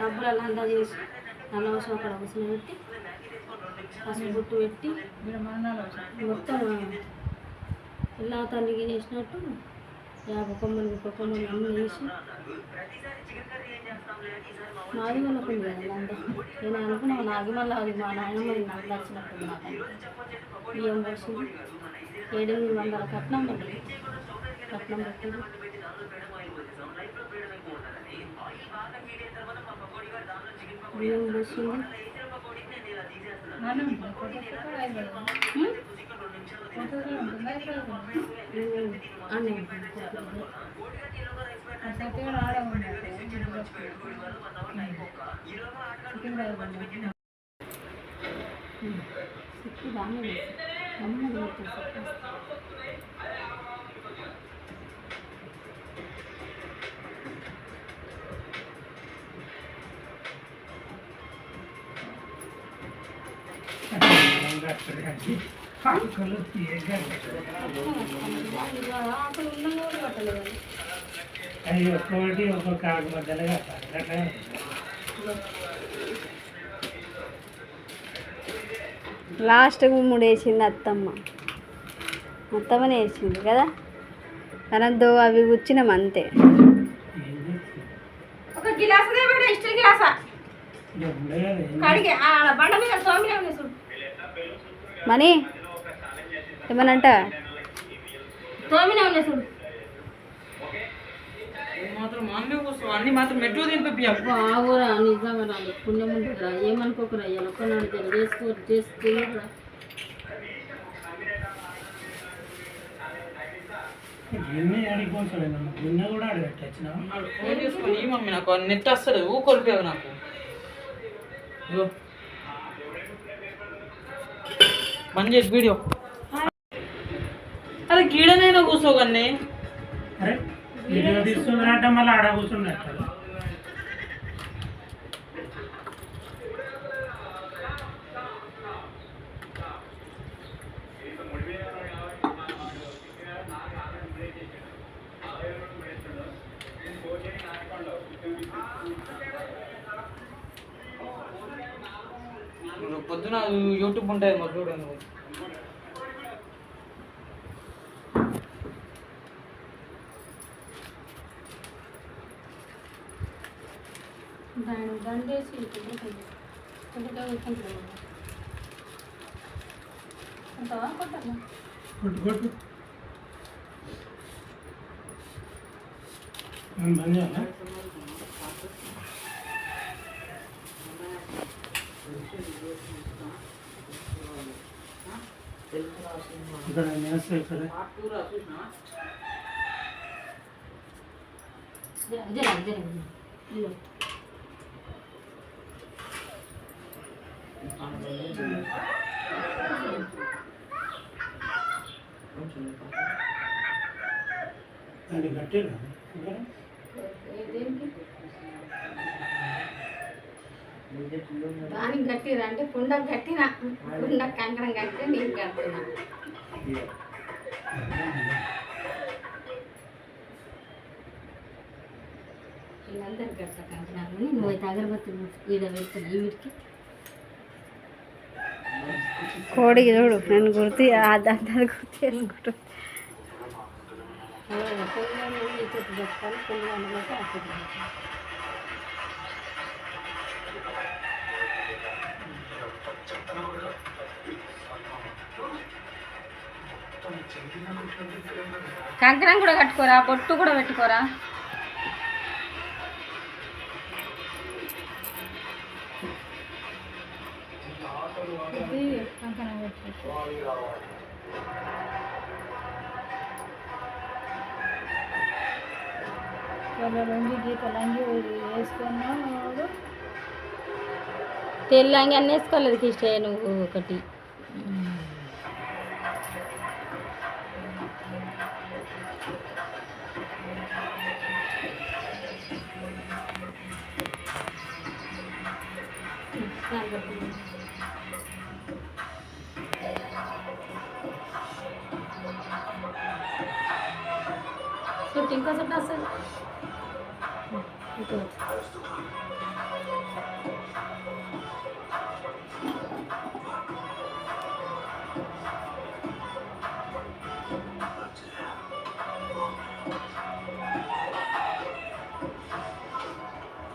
డబ్బులు అలా అంతా చేసి నల్ల వర్షం అక్కడ కూర్చొని పెట్టి పసుపు బొట్టు పెట్టి మొత్తం ఇలా తల్లికి చేసినట్టు యాభై కొమ్మలు ముప్పై కొమ్మలు అన్నీ వేసి. నాది వాళ్ళకు ఉంది కదా అంతా. నేను అనుకున్నాను నాది మళ్ళీ అది మా నాయనమ్మ నాకు నచ్చినట్టు నాకు బియ్యం పోసింది. ఏడెనిమిది వందల కట్నం పడింది కట్నం పెట్టింది. బియ్యం పోసింది ఉం? ఉం. అన్నీ అవి ఒక్కొక్కటి ఒక్కొక్క ఆకు మధ్యలో కట్టాలి లాస్ట్కు మూడు వేసింది అత్తమ్మ. అత్తమ్మనే వేసింది కదా? కరెంటు అవి కూర్చున్నాం అంతే? ఒక గిలాస్ స్టీల్ గిలాసా? బండ మీద సోమినే మెట్రో దింపి బాగురా నిజంగా రాదు పుణ్యం ఉంటుందిరా ఏమనుకోకురా ఇలా ఒక్కనాడు జర చేసుకో చేసుకురా గిన్నె ఆడిపోతాడు గిన్నె కూడా ఆడబెట్టచ్చిన ఫోన్ చేసుకొని మమ్మీ నాకు నెట్ వస్తుంది ఊకొలిపోయావు నాకు. ఇగో బంద్ చేసి వీడియో. అరే గీడనైనా కూర్చోగన్నే. అరే వీడియో తీస్తున్నారంటే మళ్ళీ ఆడ కూర్చుండే పొద్దున యూట్యూబ్ ఉంటుంది మరి చూడండి దాని కొట్టాలా కొట్టు కొట్టు బంద్ చేయాలా ఇక్కడ నేస్తే ఇక్కడ జర జర జర ఇదిగో. దాన్ని కట్టిరా ఏ- దేనికి కట్టిరా అంటే కుండ కట్టిన. కుండ కంకణం కట్టి నీకు కట్టిన వీళ్ళందరూ కట్ట కంకణాలు. నువ్వు అయితే ఈడ పెడుతున్నా ఈ వీటికి. కోడికి చూడు నన్ను గుర్తు దాని గుర్తు చేసుకుంటూ. చెట్టు కంకణం కూడా కట్టుకోరా పొట్టు కూడా పెట్టుకోరా? ఇది కంకణం పెట్టుకో వాళ్ళ లంగి గీత లంగి వేసుకున్నాడు తెల్లంగి అన్నీ వేసుకోలేదు కిష్టయ్య నువ్వు ఒకటి. গাছটা আছে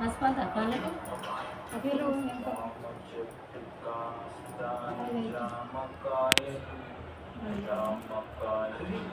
হাসপাতাল তাহলে अकेलो राम काय राम काय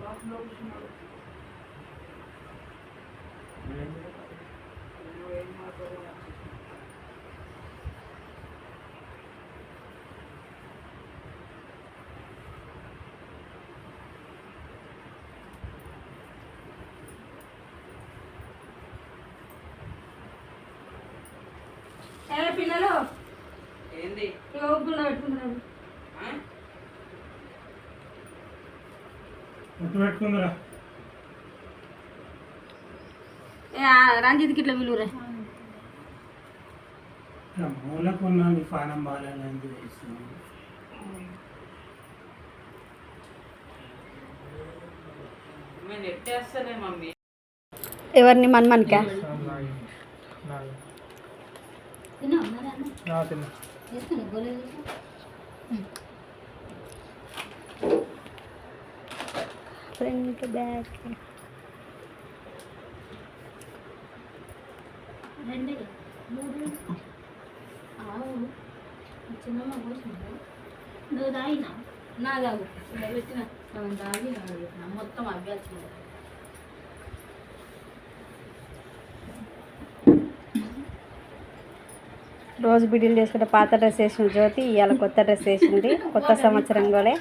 పాస్పోర్ట్ ఇచ్చుకుంటారు ఏ పిల్లలు? ఏంది? ఆ? గుర్తు పెట్టుకుందిరా. రంజిత్కి ఇట్లా పిలువురే. మూలకున్న బాగాలని తెలుస్తుంది మమ్మీ. ఎవరిని మన్మన్కా? Front back. రెండే మూడు. ఆవు. చిన్నమ్మ పోసిందా నువ్వు తాగినా? నా తాగు. పెట్టిన? మొత్తం అభ్యాసం రోజు బిడ్డలు చేసుకుంటే పాత డ్రెస్ వేసిన జ్యోతి ఇవాళ కొత్త డ్రెస్ వేసింది. కొత్త సంవత్సరం కూడా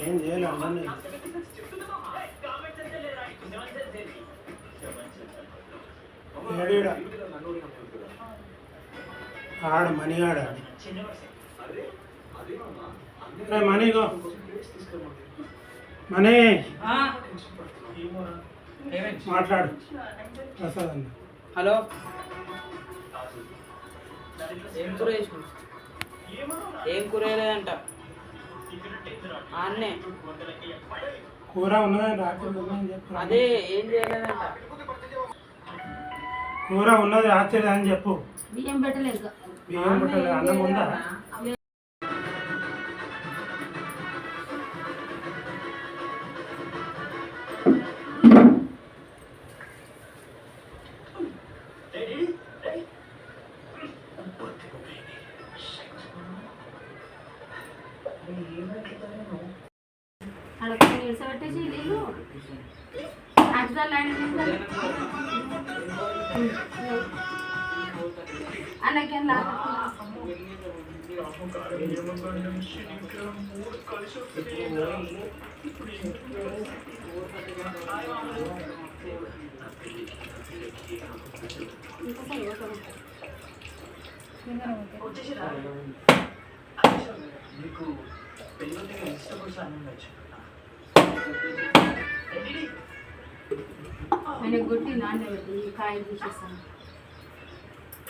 ఏం చేయాలి అందరినీ ఆడ మనీ ఆడ. మనీగో మనీ? మాట్లాడు. ప్రసాద్ అన్న హలో. ఏం కూర ఏం కూర వేయలేదంట అన్నే కూర ఉన్నదని అదే ఏం చేయలేదంట. కూర ఉన్నది రాత్రి అని చెప్పు. బియ్యం పెట్టలేదు బియ్యం పుట్టలేదు అన్నం ఉందా? అలా మీకు ఇడిసబెట్టేసి నీళ్ళు అడ్జాలు అలాగే ఆయన గుట్టి నాన్న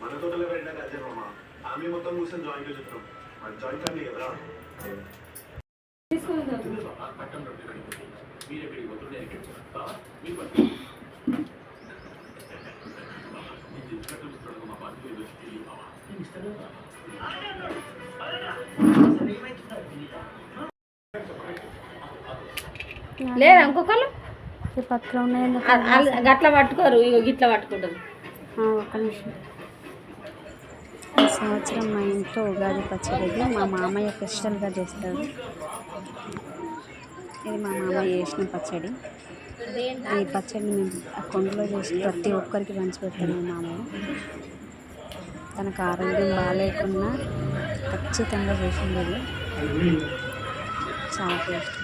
మన తోటలో వెళ్ళాక అదే మామా ఆమె మొత్తం కూర్చొని జాయిన్ చేస్తున్నాం మన జాయిన్ ఫ్యామిలీ కదరా లేదా ఇంకొకళ్ళు? ఈ పత్రం గట్ల పట్టుకోరు ఇగో గిట్ల పట్టుకుంటారు ఒక్క నిమిషం. ఈ సంవత్సరం మా ఇంట్లో ఉగాది పచ్చడి మా మామయ్య స్పెషల్గా చేస్తాడు ఇది మా మామయ్య చేసిన పచ్చడి. ఈ పచ్చడిని మేము ఆ కొండలో చేసి ప్రతి ఒక్కరికి పంచిపెట్టాము మా మామయ్య. తనకు ఆరోగ్యం బాగాలేకున్నా ఖచ్చితంగా చేసింది. అది చాలా టేస్ట్